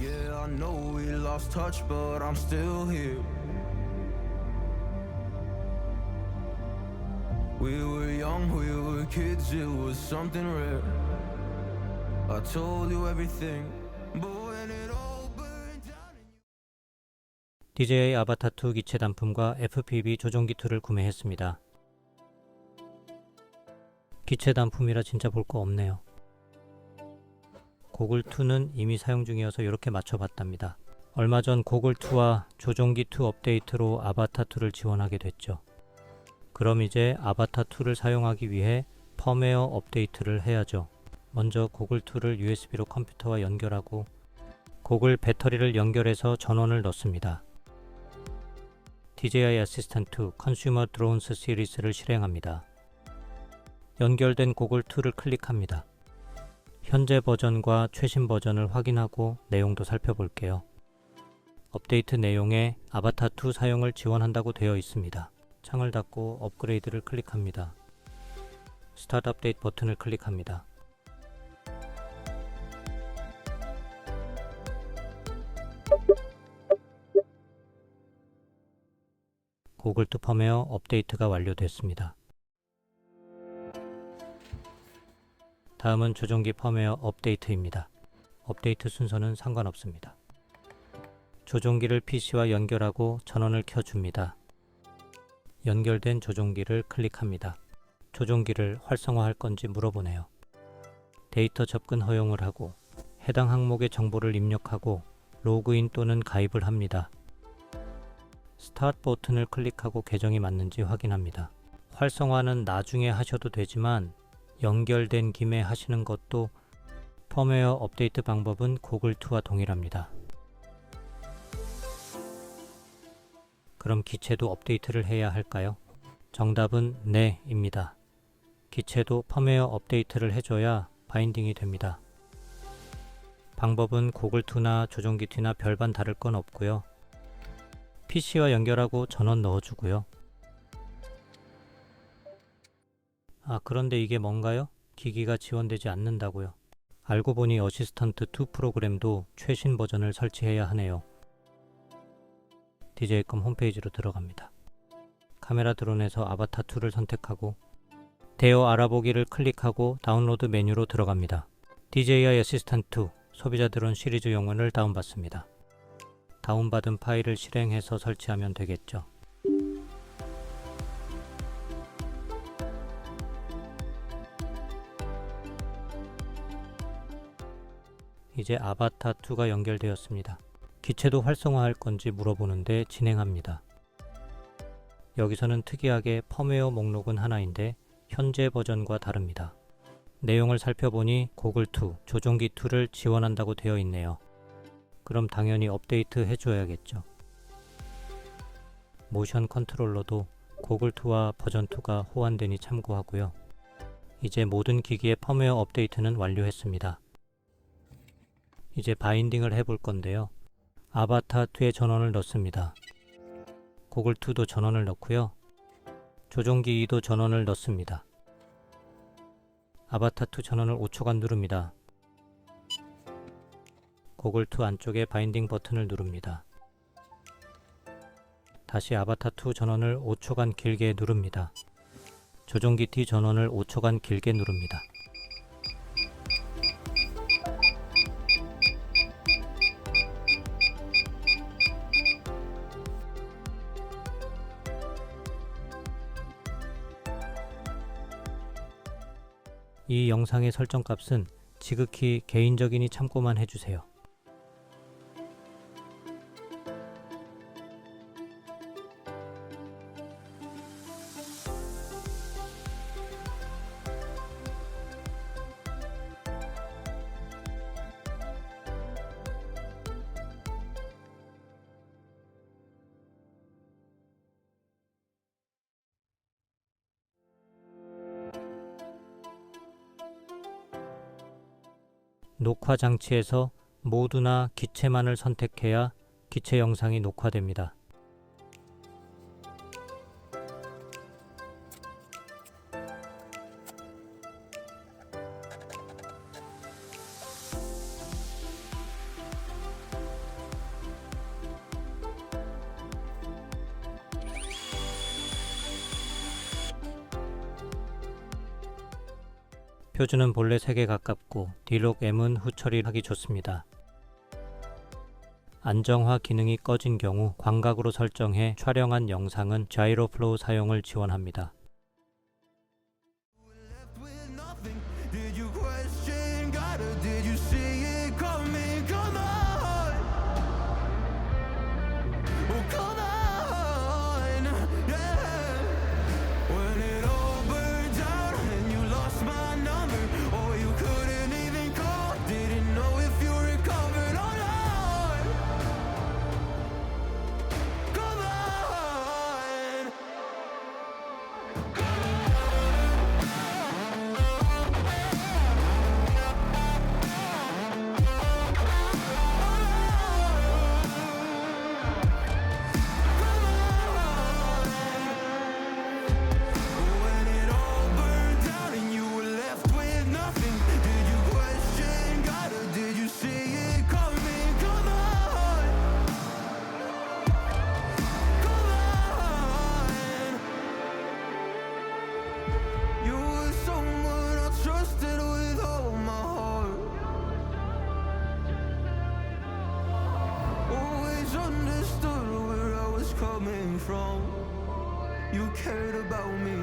Yeah, I know we lost touch, but I'm still here. We were young, we were kids, it was something rare. I told you everything, but when it all burned down. DJI 아바타 2 기체 단품과 FPV 조종기 2를 구매했습니다. 기체 단품이라 진짜 볼 거 없네요. 고글 2는 이미 사용 중이어서 이렇게 맞춰봤답니다. 얼마 전 고글 2와 조종기 2 업데이트로 아바타 2를 지원하게 됐죠. 그럼 이제 아바타 2를 사용하기 위해 펌웨어 업데이트를 해야죠. 먼저 고글 2를 USB로 컴퓨터와 연결하고 고글 배터리를 연결해서 전원을 넣습니다. DJI 2 Consumer Drones 시리즈를 실행합니다. 연결된 고글 2를 클릭합니다. 현재 버전과 최신 버전을 확인하고 내용도 살펴볼게요. 업데이트 내용에 아바타 2 사용을 지원한다고 되어 있습니다. 창을 닫고 업그레이드를 클릭합니다. 스타트 업데이트 버튼을 클릭합니다. 고글 2 펌웨어 업데이트가 완료됐습니다. 다음은 조종기 펌웨어 업데이트입니다. 업데이트 순서는 상관없습니다. 조종기를 PC와 연결하고 전원을 켜줍니다. 연결된 조종기를 클릭합니다. 조종기를 활성화할 건지 물어보네요. 데이터 접근 허용을 하고 해당 항목의 정보를 입력하고 로그인 또는 가입을 합니다. 스타트 버튼을 클릭하고 계정이 맞는지 확인합니다. 활성화는 나중에 하셔도 되지만 연결된 김에 하시는 것도 펌웨어 업데이트 방법은 고글2와 동일합니다. 그럼 기체도 업데이트를 해야 할까요? 정답은 네 입니다. 기체도 펌웨어 업데이트를 해줘야 바인딩이 됩니다. 방법은 고글2나 조종기 2나 별반 다를 건 없고요. PC와 연결하고 전원 넣어주고요. 아, 그런데 이게 뭔가요? 기기가 지원되지 않는다고요. 알고 보니 어시스턴트 2 프로그램도 최신 버전을 설치해야 하네요. DJ컴 홈페이지로 들어갑니다. 카메라 드론에서 아바타 2를 선택하고 대여 알아보기를 클릭하고 다운로드 메뉴로 들어갑니다. DJI 어시스턴트 2 소비자 드론 시리즈 용어를 다운받습니다. 다운받은 파일을 실행해서 설치하면 되겠죠. 이제 아바타 2가 연결되었습니다. 기체도 활성화할 건지 물어보는데 진행합니다. 여기서는 특이하게 펌웨어 목록은 하나인데 현재 버전과 다릅니다. 내용을 살펴보니 고글2, 조종기 2를 지원한다고 되어 있네요. 그럼 당연히 업데이트 해줘야겠죠. 모션 컨트롤러도 고글2와 버전2가 호환되니 참고하고요. 이제 모든 기기의 펌웨어 업데이트는 완료했습니다. 이제 바인딩을 해볼 건데요. 아바타 2의 전원을 넣습니다. 고글 2도 전원을 넣고요. 조종기 2도 전원을 넣습니다. 아바타 2 전원을 5초간 누릅니다. 고글 2 안쪽에 바인딩 버튼을 누릅니다. 다시 아바타 2 전원을 5초간 길게 누릅니다. 조종기 D 전원을 5초간 길게 누릅니다. 이 영상의 설정 값은 지극히 개인적이니 참고만 해주세요. 녹화 장치에서 모두나 기체만을 선택해야 기체 영상이 녹화됩니다. 표준은 본래 3개 가깝고 D록 M은 후처리하기 좋습니다. 안정화 기능이 꺼진 경우 광각으로 설정해 촬영한 영상은 자이로 플로우 사용을 지원합니다. Cared about me.